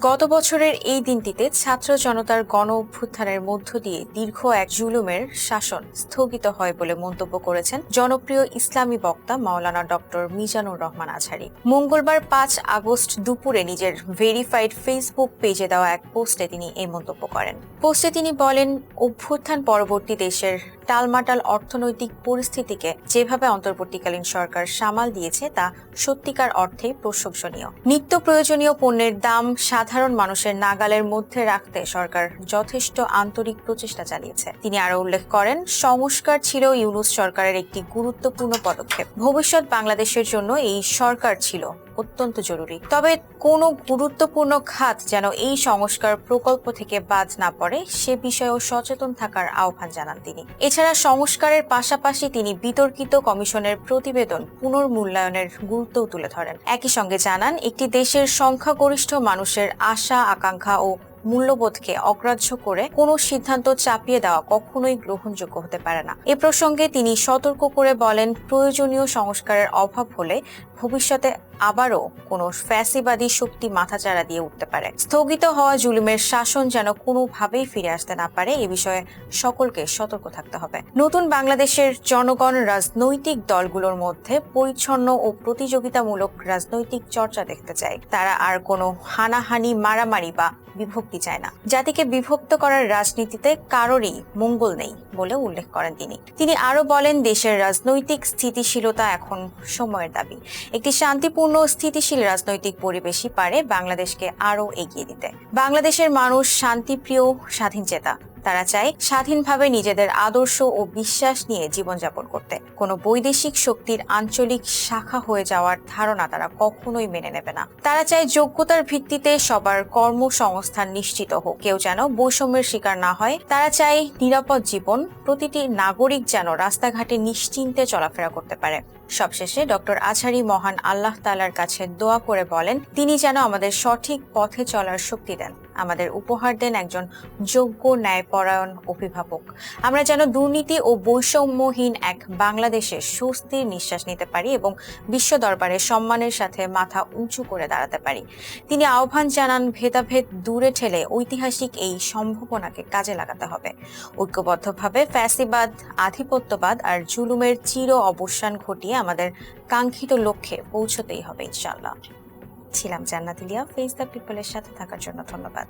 গত বছরের এই দিনটিতে ছাত্র জনতার গণ অভ্যুত্থানের মধ্য দিয়ে দীর্ঘ এক জুলুমের শাসন স্থগিত হয় বলে মন্তব্য করেছেন জনপ্রিয় ইসলামী বক্তা মাওলানা ডক্টর মিজানুর রহমান আজহারি মঙ্গলবার পাঁচ আগস্ট দুপুরে নিজের ভেরিফাইড ফেসবুক পেজে দেওয়া এক পোস্টে তিনি এই মন্তব্য করেন। পোস্টে তিনি বলেন, অভ্যুত্থান পরবর্তী দেশের টালমাটাল অর্থনৈতিক পরিস্থিতিকে যেভাবে অন্তর্বর্তীকালীন সরকার সামাল দিয়েছে, তা সত্যিকার অর্থেই প্রশংসনীয়। নিত্য প্রয়োজনীয় পণ্যের দাম সাধারণ মানুষের নাগালের মধ্যে রাখতে সরকার যথেষ্ট আন্তরিক প্রচেষ্টা চালিয়েছে। তিনি আরও উল্লেখ করেন, সংস্কার ছিল ইউনুস সরকারের একটি গুরুত্বপূর্ণ পদক্ষেপ। ভবিষ্যৎ বাংলাদেশের জন্য এই সরকার ছিল অত্যন্ত জরুরি। তবে কোনো গুরুত্বপূর্ণ খাত যেন এই সংস্কার প্রকল্প থেকে বাদ না পড়ে, সে বিষয়েও সচেতন থাকার আহ্বান জানান তিনি। এছাড়া সংস্কারের পাশাপাশি তিনি বিতর্কিত কমিশনের প্রতিবেদন পুনর্মূল্যায়নের গুরুত্বও তুলে ধরেন। একই সঙ্গে জানান, একটি দেশের সংখ্যাগরিষ্ঠ মানুষের আশা, আকাঙ্ক্ষা ও মূল্যবোধকে অগ্রাহ্য করে কোনো সিদ্ধান্ত চাপিয়ে দেওয়া কখনোই গ্রহণযোগ্য হতে পারে না। এ প্রসঙ্গে তিনি সতর্ক করে বলেন, প্রয়োজনীয় সংস্কারের অভাব হলে ভবিষ্যতে আবারও কোনো ফ্যাসিবাদী শক্তি মাথাচাড়া দিয়ে উঠতে পারে। স্থগিত হওয়া জুলুমের শাসন যেন কোনোভাবেই ফিরে আসতে না পারে, এ বিষয়ে সকলকে সতর্ক থাকতে হবে। নতুন বাংলাদেশের জনগণ রাজনৈতিক দলগুলোর মধ্যে পরিচ্ছন্ন ও প্রতিযোগিতামূলক রাজনৈতিক চর্চা দেখতে চায়। তারা আর কোনো হানাহানি, মারামারি বা বিভক্তি চায় না। জাতিকে বিভক্ত করার রাজনীতিতে কারোরই মঙ্গল নেই বলে উল্লেখ করেন তিনি। তিনি আরও বলেন, দেশের রাজনৈতিক স্থিতিশীলতা এখন সময়ের দাবি। একটি শান্তিপূর্ণ, স্থিতিশীল রাজনৈতিক পরিবেশই পারে বাংলাদেশকে আরও এগিয়ে দিতে। বাংলাদেশের মানুষ শান্তিপ্রিয়, স্বাধীন চেতা। তারা চায় স্বাধীনভাবে নিজেদের আদর্শ ও বিশ্বাস নিয়ে জীবনযাপন করতে। কোনো বৈদেশিক শক্তির আঞ্চলিক শাখা হয়ে যাওয়ার ধারণা তারা কখনোই মেনে নেবে না। তারা চায় যোগ্যতার ভিত্তিতে সবার কর্মসংস্থান নিশ্চিত হোক। কেউ যেন বৈষম্যের শিকার না হয়, তারা চায় নিরাপদ জীবন। প্রতিটি নাগরিক যেন রাস্তাঘাটে নিশ্চিন্তে চলাফেরা করতে পারে। সবশেষে ডক্টর আছারি মহান আল্লাহ তালার কাছে দোয়া করে বলেন, তিনি যেন আমাদের সঠিক পথে চলার শক্তি দেন। আমাদের উপহার দেন একজন যোগ্য ন্যায়পরায়ণ অভিভাবক। আমরা যেন দুর্নীতি ও বৈষম্যহীন এক বাংলাদেশে স্বস্তির নিঃশ্বাস নিতে পারি এবং বিশ্ব দরবারে সম্মানের সাথে মাথা উঁচু করে দাঁড়াতে পারি। তিনি আহ্বান জানান, ভেদাভেদ দূরে ঠেলে ঐতিহাসিক এই সম্ভাবনাকে কাজে লাগাতে হবে। ঐক্যবদ্ধভাবে ফ্যাসিবাদ, আধিপত্যবাদ আর জুলুমের চির অবসান ঘটিয়ে আমাদের কাঙ্ক্ষিত লক্ষ্যে পৌঁছতেই হবে ইনশাল্লাহ ছিলাম জান্নাতিলিয়া ফেস দ্য পিপলের সাথে থাকার জন্য ধন্যবাদ।